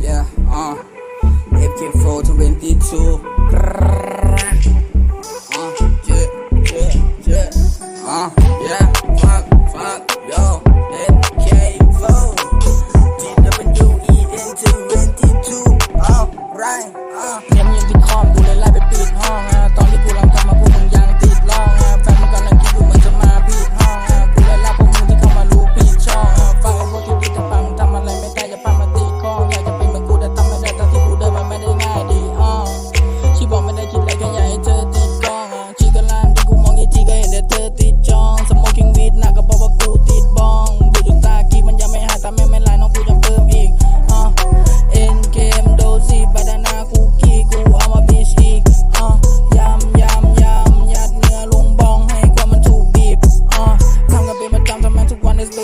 Yeah, uh. FK4 22. Uh, yeah, yeah, yeah. Uh, yeah.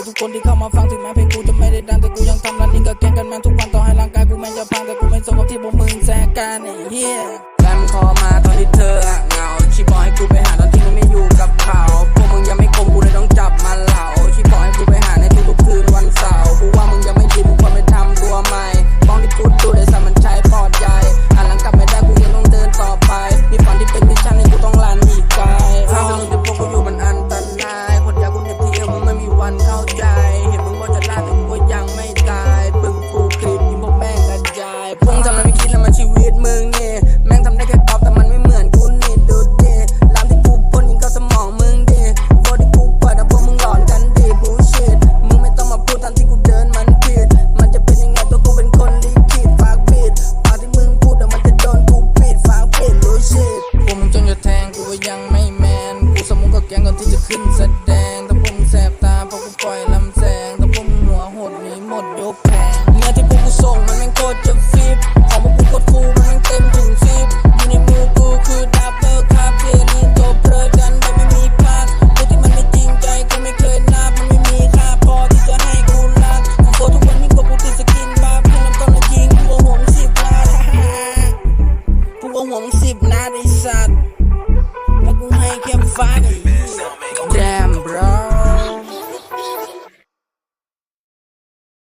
ทุกคนที่เข้ามาฟังถึงแม้เพลงกูจะไม่ได้ดังแต่กูยังทำรันนี่กับแกงกันแมนทุกวันต่อให้ร่างกายกูแม่งจะพังแต่กูไม่สมกับที่พวกมึงแซงกันไอ้เหี้ย ยังไม่แมนกูสมุนก็แกงก่อนที่จะขึ้นแสดงแต่พุ่งแสบตาเพราะกูปล่อยลำแสงแต่พุ่งหัวหดมีหมดยกแผงเนื้อที่พวกกูส่งมันแม่งโคตรจะฟิบของพวกกูโคตรคูมันแม่งเต็มถึงซิบอยู่ในมือกูคือดับเบิลคาเฟ่นี่จบเพลิดกันแต่ไม่มีพลาดกูที่มันไม่จริงใจก็ไม่เคยนับมันไม่มีค่าพอที่จะให้กูรักกูโคตรทุกวันนี้กูกูติดสกินบาร์เพื่อนน้ำต้นละยิงกูเอาหัวมงสิบนักูเอาหัวมึงสิบนัดไอสัตว์ álbum ranking vaga.